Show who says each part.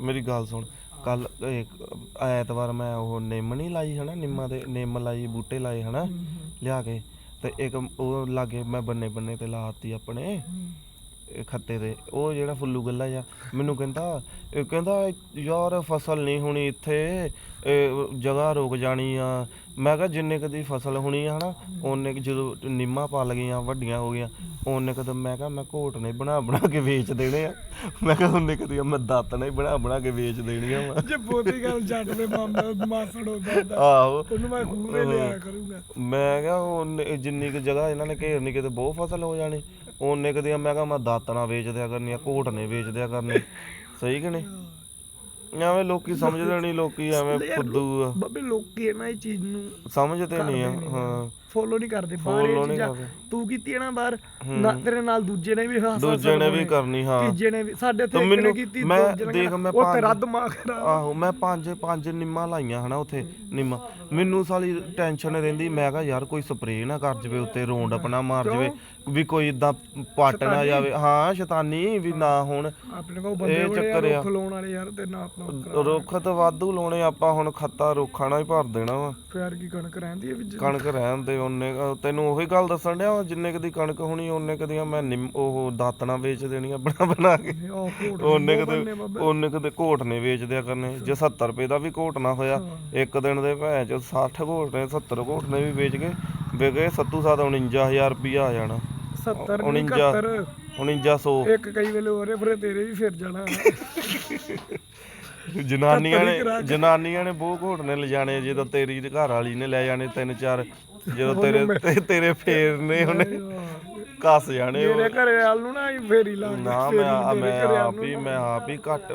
Speaker 1: ਮੇਰੀ ਗੱਲ ਸੁਣ, ਕੱਲ ਐਤਵਾਰ ਮੈਂ ਉਹ ਨਿੰਮ ਨਹੀਂ ਲਾਈ ਹਨਾ, ਨਿੰਮਾਂ ਦੇ, ਨਿੰਮ ਲਾਈ, ਬੂਟੇ ਲਾਏ ਹਨਾ, ਲਿਆ ਕੇ, ਤੇ ਇੱਕ ਉਹ ਲਾਗੇ ਮੈਂ ਬੰਨੇ ਬੰਨੇ ਤੇ ਲਾਤੀ ਆਪਣੇ ਖੱਤੇ ਦੇ ਉਹ ਜਿਹੜਾ ਫੁੱਲੂ ਗੱਲਾ ਜਾ ਮੈਨੂੰ ਕਹਿੰਦਾ ਕਹਿੰਦਾ, ਯਾਰ ਫਸਲ ਨਹੀਂ ਹੋਣੀ ਇੱਥੇ ਜਗ੍ਹਾ ਰੁਕ ਜਾਣੀ ਆ ਮੈਂ ਕਿਹਾ ਜਿੰਨੇ ਕਦੀ ਫਸਲ ਹੋਣੀ ਆ ਹਨਾ ਉਹਨੇ ਕੁ ਜਦੋਂ ਨਿੰਮਾਂ ਪਲ ਗਈਆਂ ਵੱਡੀਆਂ ਹੋ ਗਈਆਂ ਉਹਨੇ ਕਦ ਮੈਂ ਕਿਹਾ ਮੈਂ ਘੋਟ ਨੇ ਬਣਾ ਬਣਾ ਕੇ ਵੇਚ ਦੇਣੇ ਆ। ਮੈਂ ਕਿਹਾ ਉਹਨੇ ਕਦੀ ਮੈਂ ਦਾਤ ਨੇ ਬਣਾ ਬਣਾ ਕੇ ਵੇਚ ਦੇਣੀਆਂ ਵਾ
Speaker 2: ਜੇ ਬੋਤੀ ਗੱਲ ਜੱਟ ਦੇ ਮਾਮਾ ਮਾਸੜ ਹੁੰਦਾ
Speaker 1: ਆਹੋ।
Speaker 2: ਉਹਨੂੰ ਮੈਂ ਖੂਰੇ ਲਿਆ ਕਰੂੰਗਾ।
Speaker 1: ਮੈਂ ਕਿਹਾ ਉਹਨੇ ਜਿੰਨੀ ਕੁ ਜਗ੍ਹਾ ਇਹਨਾਂ ਨੇ ਘੇਰਨੀ ਕਿਤੇ ਬਹੁਤ ਫਸਲ ਹੋ ਜਾਣੀ। ਉਹਨੇ ਕਦੀਆਂ ਮੈਂ ਕਿਹਾ ਮੈਂ ਦਾਤਣਾ ਵੇਚ ਦਿਆ ਕਰਨੀ ਆ ਘੋਟ ਨੇ ਵੇਚ ਦਿਆ ਕਰਨੇ। ਸਹੀ ਕਿ ਨਹੀਂ? ਐਵੇਂ ਲੋਕੀ ਸਮਝਦੇ ਨਹੀਂ ਲੋਕੀ ਐਵੇਂ ਫੁੱਦੂ ਆ।
Speaker 2: ਬੱਬੇ ਲੋਕੀ ਨਾ ਇਹ ਚੀਜ਼ ਨੂੰ
Speaker 1: ਸਮਝਦੇ ਨਹੀਂ ਆ ਹਾਂ।
Speaker 2: ਫੋਲੋ ਨਹੀਂ ਕਰਦੇ ਬਾਹਰ
Speaker 1: Follow
Speaker 2: ਇਹ
Speaker 1: ਨਹੀਂ
Speaker 2: ਚੀਜ਼ਾਂ
Speaker 1: ਕਰਦੇ।
Speaker 2: ਤੂੰ ਕੀਤੀ ਹੈ ਨਾ ਬਾਹਰ ਨਾ ਤੇਰੇ ਨਾਲ ਦੂਜੇ ਨੇ ਵੀ ਹਾਸਾ
Speaker 1: ਦੂਜੇ ਨੇ ਵੀ ਕਰਨੀ ਹਾਂ।
Speaker 2: ਤੀਜੇ ਨੇ ਵੀ ਸਾਡੇ
Speaker 1: ਤਾਂ
Speaker 2: ਇੱਕ ਨੇ
Speaker 1: ਮੈਨੂੰ-
Speaker 2: ਕੀਤੀ
Speaker 1: ਮੈਂ
Speaker 2: ਦੂਜੇ ਨੇ
Speaker 1: ਦੇਖ ਮੈਂ
Speaker 2: ਉਹ
Speaker 1: ਪੰਜ-
Speaker 2: ਤੇਰਾ ਦਿਮਾਗ ਖਰਾਬ
Speaker 1: ਆਹੋ ਮੈਂ ਪੰਜ ਪੰਜ ਨਿੰਮਾਂ ਲਾਈਆਂ ਹਨਾ ਉੱਥੇ ਨਿੰਮਾਂ। ਮੈਨੂੰ ਸਾਲੀ ਟੈਨਸ਼ਨ ਰਹਿੰਦੀ ਮੈਂ ਕਿਹਾ ਯਾਰ ਕੋਈ ਸਪਰੇਅ ਨਾ ਕਰ ਜਵੇ ਉੱਤੇ ਰੋਂਡ ਆਪਣਾ ਮਾਰ ਜਵੇ ਵੀ ਕੋਈ ਇਦਾਂ ਪੱਟ ਨਾ ਜਾਵੇ। ਹਾਂ ਸ਼ੈਤਾਨੀ ਵੀ ਨਾ ਹੋਣ।
Speaker 2: ਆਪਣੇ ਕੋਲ ਬੰਦੇ
Speaker 1: ਇਹ
Speaker 2: ਬੜੇ
Speaker 1: ਚੱਕਰ ਆ।
Speaker 2: ਰੁੱਖ ਲਾਉਣ ਵਾਲੇ ਯਾਰ ਤੇ ਨਾ ਆਪਣਾ
Speaker 1: ਰੁੱਖ ਤਾਂ ਵਾਧੂ ਲਾਉਣੇ ਆਪਾਂ ਹੁਣ ਖੱਤਾ ਰੁੱਖਾਂ ਨਾਲ ਹੀ ਭਰ ਦੇਣਾ ਵਾ।
Speaker 2: ਫੇਰ ਕੀ ਕਣਕ ਰਹਿੰਦੀ ਹੈ ਵਿੱਚ?
Speaker 1: ਕਣਕ ਰਹਿਣ ਦੇ ਉਹਨੇ ਤੈਨੂੰ ਉਹੀ ਗੱਲ ਦੱਸਣ ਡਿਆ ਜਿੰਨੇ ਕਦੀ ਕਣਕ ਹੋਣੀ ਉਹਨੇ ਕਦੀਆਂ ਮੈਂ ਉਹ ਦਾਤਣਾ ਵੇਚ ਦੇਣੀਆਂ ਬਣਾ ਬਣਾ ਕੇ। ਉਹਨੇ ਕਦੇ। ਉਹਨੇ ਕਦੇ ਘੋਟ ਨੇ ਵੇਚ ਦਿਆ ਕਰਨੇ। ਜੇ 70 ਰੁਪਏ ਦਾ ਵੀ ਘੋਟ ਨਾ ਹੋਇਆ ਇੱਕ ਦਿਨ ਦੇ ਭੈਣ ਚ 60 ਘੋਟ ਨੇ 70 ਘੋਟ ਨੇ ਵੀ ਵੇਚ ਕੇ ਵਿਕੇ ਸੱਤੂ ਸਾਤ 49000 ਰੁਪਇਆ ਆ ਜਾਣਾ।
Speaker 2: 70
Speaker 1: 49
Speaker 2: 71
Speaker 1: 4900
Speaker 2: ਇੱਕ ਕਈ ਵੇਲੇ ਹੋਰੇ ਫਰੇ ਤੇਰੇ ਵੀ ਫਿਰ ਜਾਣਾ।
Speaker 1: ਜਨਾਨੀਆਂ ਨੇ ਜਨਾਨੀਆਂ ਨੇ ਬਹੁਤ ਘੋਟ ਨੇ ਲਿਜਾਣੇ ਜਦੋਂ ਤੇਰੀ ਘਰ ਵਾਲੀ ਨੇ ਲੈ ਜਾਣੇ ਤਿੰਨ ਚਾਰ ਜਦੋਂ ਤੇਰੇ ਤੇ- ਤੇਰੇ ਫੇਰ ਨੇ ਉਹਨੇ ਕੱਸ ਜਾਣੇ ਉਹ।
Speaker 2: ਮੇਰੇ ਘਰੇ ਵਾਲ ਨੂੰ ਨਾ ਫੇਰੀ ਲਾ ਕੇ
Speaker 1: ਨਾ ਮੈਂ ਮੈਂ ਆਪ ਹੀ ਮੈਂ ਆਪ ਹੀ ਘੱਟ